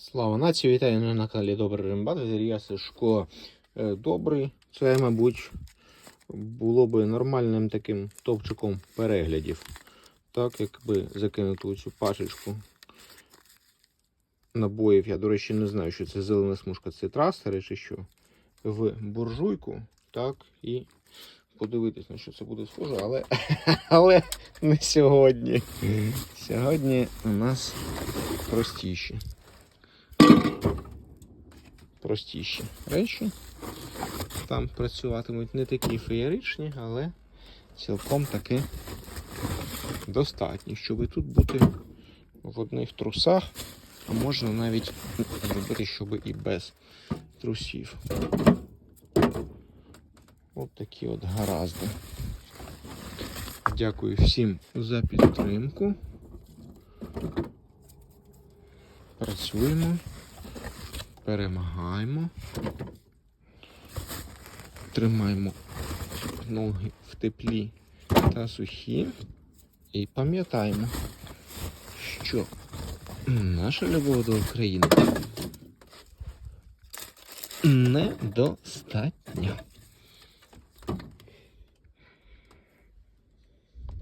Слава нації, вітаю на каналі Добрий Рембат, я Сашко Е, Добрий. Це, мабуть, було би нормальним таким топчиком переглядів. Так, якби закинути цю пашечку набоїв. Я, до речі, не знаю, що це зелена смужка, це трастери чи що. В буржуйку. Так, і подивитись, на що це буде схоже, але, але не сьогодні. Сьогодні у нас простіші простіші речі. Там працюватимуть не такі феєричні, але цілком таки достатні, щоб тут бути в одних трусах, а можна навіть зробити, щоб і без трусів. От такі от гаразди. Дякую всім за підтримку. Працюємо перемагаємо. Тримаємо ноги в теплі та сухі. І пам'ятаємо, що наша любов до України недостатня.